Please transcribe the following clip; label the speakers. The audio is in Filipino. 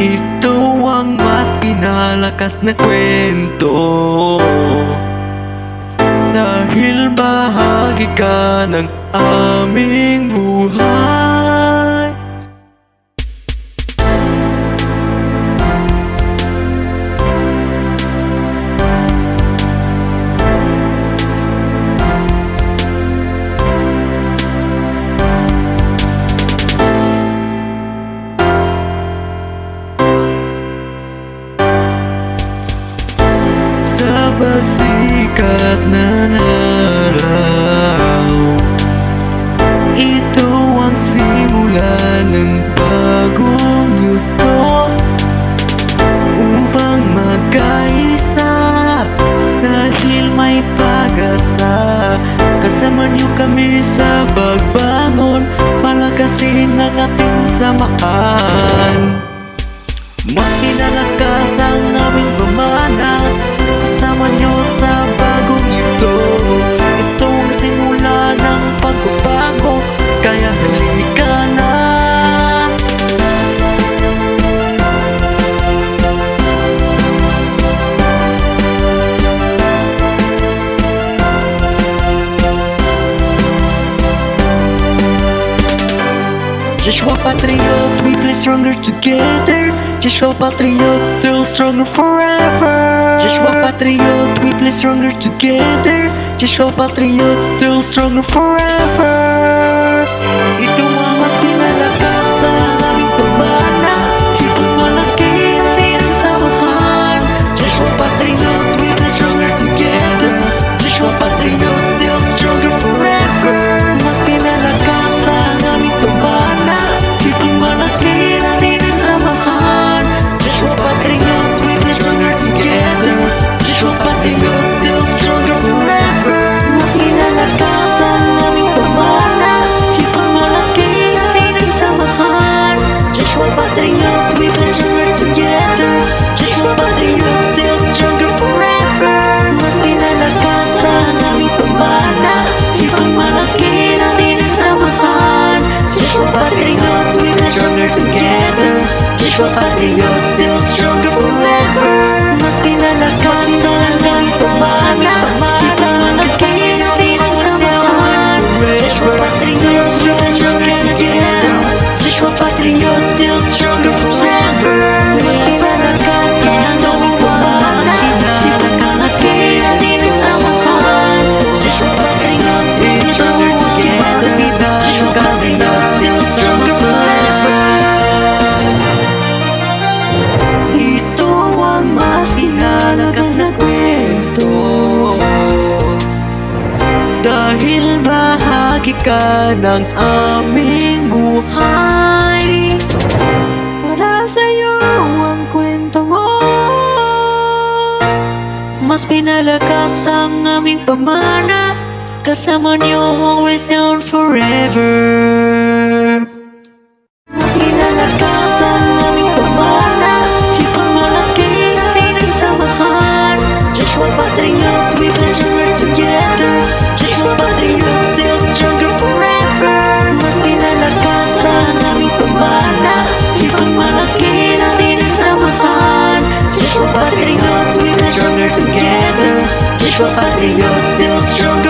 Speaker 1: Ito ang mas pinalakas na kwento. Dahil bahagi ka ng aming buhay pagsikat ng araw Ito ang simula ng bagong yugto Upang magkaisa Dahil may pag-asa Kasama niyo kami sa pagbangon Palakasin ang ating samahan. Mas pinalakas ang Joshua Patriot, we play stronger together. Just Joshua Patriot, still stronger forever. Just Joshua Patriot, we play stronger together. Just Joshua Patriot, still stronger forever. Ito Señor. Bahagi ka ng aming buhay. Para sa'yo ang kwento mo. Mas pinalakas ang aming pamana. Kasama niyo always down forever patriot, still strong.